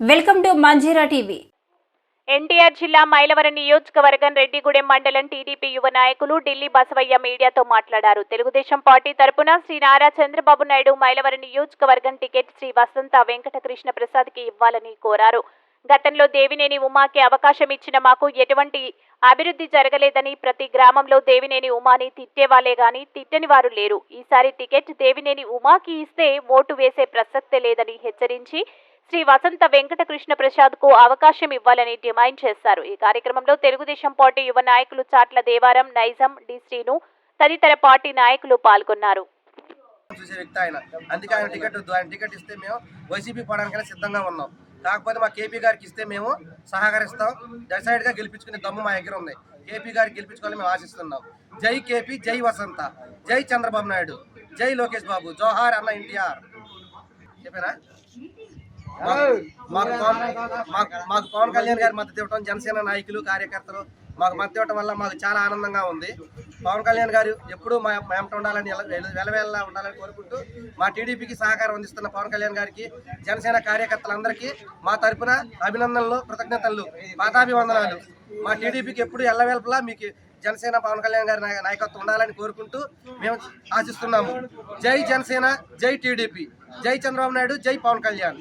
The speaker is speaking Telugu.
Welcome to Manjira TV. NTR జిల్లా మైలవరం నియోజకవర్గం రెడ్డిగూడెం మండలం టీడీపీ యువ నాయకులు ఢిల్లీ బసవయ్య మీడియాతో మాట్లాడారు. తెలుగుదేశం పార్టీ తరపున శ్రీ నారా చంద్రబాబు నాయుడు మైలవరం నియోజకవర్గం టికెట్ శ్రీ వసంత వెంకటకృష్ణ ప్రసాద్కి ఇవ్వాలని కోరారు. గతంలో దేవినేని ఉమాకి అవకాశం ఇచ్చిన మాకు ఎటువంటి అభివృద్ధి జరగలేదని ప్రతి గ్రామంలో దేవినేని ఉమాని తిట్టేవాళ్ళే గాని తిట్టని వారు లేరు. ఈసారి టికెట్ దేవినేని ఉమాకి ఇస్తే ఓటు వేసే ప్రసక్తే లేదని హెచ్చరించి శ్రీ వసంత వెంకటకృష్ణ ప్రసాద్కు అవకాశం ఇవ్వాలని డిమాండ్ చేశారు. ఈ కార్యక్రమంలో తెలుగుదేశం పార్టీ యువ నాయకులు చాట్ల దేవారం నైజం డి శ్రీను తదితర పార్టీ నాయకులు పాల్గొన్నారు. చూసే వ్యక్తి ఆయన. అందుకే ఆయన టికెట్ వద్దు ఆయన టికెట్ ఇస్తే మేము వైసీపీ పోవడానికైనా సిద్ధంగా ఉన్నాం. కాకపోతే మా కేపీ గారికి ఇస్తే మేము సహకరిస్తాం. డిసైడ్గా గెలిపించుకునే దమ్ము మా దగ్గర ఉంది. కేపీ గారికి గెలిపించుకోవాలని మేము ఆశిస్తున్నాం. జై కేపీ జై వసంత జై చంద్రబాబు నాయుడు జై లోకేష్ బాబు జోహార్ అన్న ఎన్టీఆర్. చెప్పారా? మాకు- మాకు పవన్ మాకు పవన్ కళ్యాణ్ గారి మద్దతు ఇవ్వడం జనసేన నాయకులు కార్యకర్తలు మాకు మద్దతు ఇవ్వడం వల్ల మాకు చాలా ఆనందంగా ఉంది. పవన్ కళ్యాణ్ గారు ఎప్పుడూ మా మేమట ఉండాలని వెలవేలా ఉండాలని కోరుకుంటూ మా టీడీపీకి సహకారం అందిస్తున్న పవన్ కళ్యాణ్ గారికి జనసేన కార్యకర్తలందరికీ మా తరపున అభినందనలు కృతజ్ఞతలు పాతాభివందనాలు మా టీడీపీకి ఎప్పుడు ఎల్లవేళలా మీకు జనసేన పవన్ కళ్యాణ్ గారి నాయ- నాయకత్వం ఉండాలని కోరుకుంటూ మేము ఆశిస్తున్నాము. జై జనసేన జై టీడీపీ. జై చంద్రబాబు నాయుడు జై పవన్ కళ్యాణ్.